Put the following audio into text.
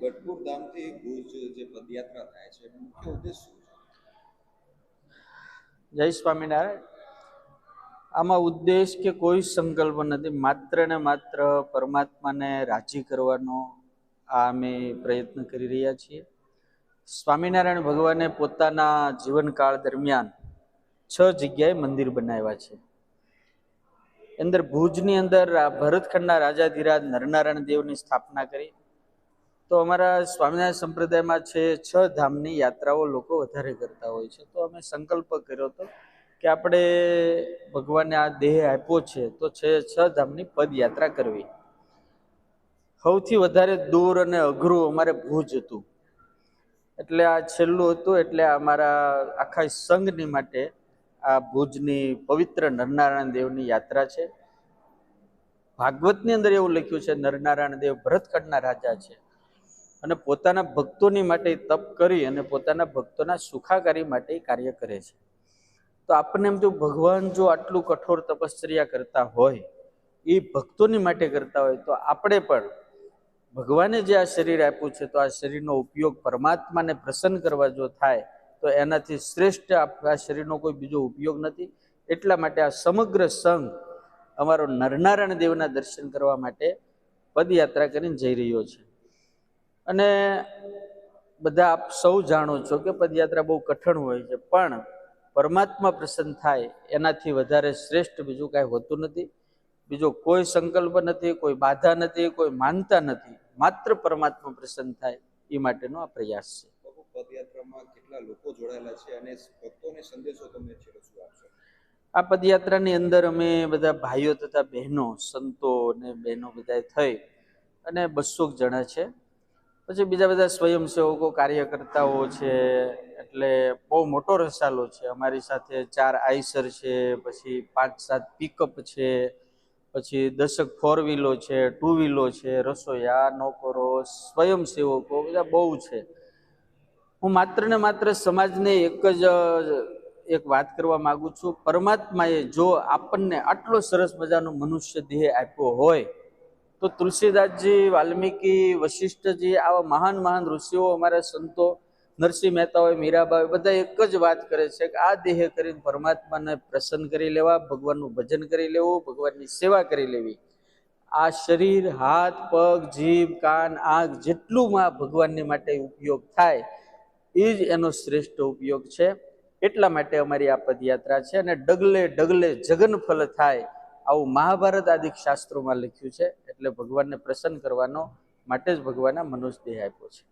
ગઢપુર ધામથી ભુજ જે પદયાત્રા થાય છે મુખ્ય ઉદ્દેશ શું છે? જય સ્વામિનારાયણ. આમાં ઉદ્દેશ કે કોઈ સંકલ્પ નથી, માત્ર ને માત્ર પરમાત્માને રાજી કરવાનો આ અમે પ્રયત્ન કરી રહ્યા છીએ. સ્વામિનારાયણ ભગવાને પોતાના જીવનકાળ દરમિયાન છ જગ્યાએ મંદિર બનાવ્યા છે. અંદર ભુજની અંદર ભરતખંડના રાજાધિરાજ નરનારાયણ દેવની સ્થાપના કરી તો અમારા સ્વામિનારાયણ સંપ્રદાયમાં છે છ ધામની યાત્રાઓ લોકો વધારે કરતા હોય છે. તો અમે સંકલ્પ કર્યો હતો કે આપણે ભગવાને આ દેહ આપ્યો છે, તો છે છ ધામની પદયાત્રા કરવી. સૌથી વધારે દૂર અને અઘરું અમારે ભુજ હતું. એટલે આ છેલ્લું હતું, એટલે અમારા આખા સંઘની માટે આ ભુજની પવિત્ર નરનારાયણ દેવની યાત્રા છે. ભાગવતની અંદર એવું લખ્યું છે, નરનારાયણ દેવ ભરતખંડના રાજા છે. અને પોતાના ભક્તોની માટે તપ કરી અને પોતાના ભક્તોના સુખાકારી માટે કાર્ય કરે છે. તો આપણને એમ જો ભગવાન જો આટલું કઠોર તપશ્ચર્યા કરતા હોય, એ ભક્તોની માટે કરતા હોય, તો આપણે પણ ભગવાને જે આ શરીર આપ્યું છે, તો આ શરીરનો ઉપયોગ પરમાત્માને પ્રસન્ન કરવા જો થાય, તો એનાથી શ્રેષ્ઠ આ શરીરનો કોઈ બીજો ઉપયોગ નથી. એટલા માટે આ સમગ્ર સંઘ અમારો નરનારાયણ દેવના દર્શન કરવા માટે પદયાત્રા કરીને જઈ રહ્યો છે. અને બધા આપ સૌ જાણો છો કે પદયાત્રા બહુ કઠણ હોય છે પણ પરમાત્મા પ્રસન્ન થાય એનાથી વધારે શ્રેષ્ઠ બીજું કાંઈ હોતું નથી. બીજો કોઈ સંકલ્પ નથી કોઈ બાધા નથી કોઈ માનતા નથી. માત્ર પરમાત્મા પ્રસન્ન થાય એ માટેનો આ પ્રયાસ છે. પદયાત્રામાં કેટલા લોકો જોડાયેલા છે અને ભક્તોને સંદેશો તમે આ પદયાત્રાની અંદર અમે બધા ભાઈઓ તથા બહેનો સંતો અને બહેનો બધા થઈ અને બસો જણા છે. પછી બીજા બધા સ્વયંસેવકો, કાર્યકર્તાઓ છે, એટલે બહુ મોટો રસાલો છે. અમારી સાથે ચાર આઈસર છે, પછી પાંચ સાત પિકઅપ છે, પછી દશક ફોર વ્હીલો છે ટુ વ્હીલો છે, રસોયા, નોકરો, સ્વયંસેવકો બધા બહુ છે. હું માત્ર ને માત્ર સમાજને એક જ, એક વાત કરવા માગું છું. પરમાત્માએ જો આપણને આટલો સરસ મજાનો મનુષ્ય દેહ આપ્યો હોય તો તુલસીદાસજી વાલ્મીકી વશિષ્ઠજી, આવા મહાન મહાન ઋષિઓ અમારા સંતો, નરસિંહ મહેતા હોય મીરાબાઈ બધા એક જ વાત કરે છે કે આ દેહ કરીને પરમાત્માને પ્રસન્ન કરી લેવા, ભગવાનનું ભજન કરી લેવું, ભગવાનની સેવા કરી લેવી. આ શરીર, હાથ, પગ, જીભ, કાન, આંખ જેટલું માં ભગવાનને માટે ઉપયોગ થાય, એ જ એનો શ્રેષ્ઠ ઉપયોગ છે. એટલા માટે અમારી આ પદયાત્રા છે અને ડગલે ડગલે જગનફલ થાય આવું મહાભારત આદિ શાસ્ત્રોમાં લખ્યું છે, એટલે ભગવાનને પ્રસન્ન કરવાનો માટે જ ભગવાને મનુષ્ય દેહ આપ્યો છે.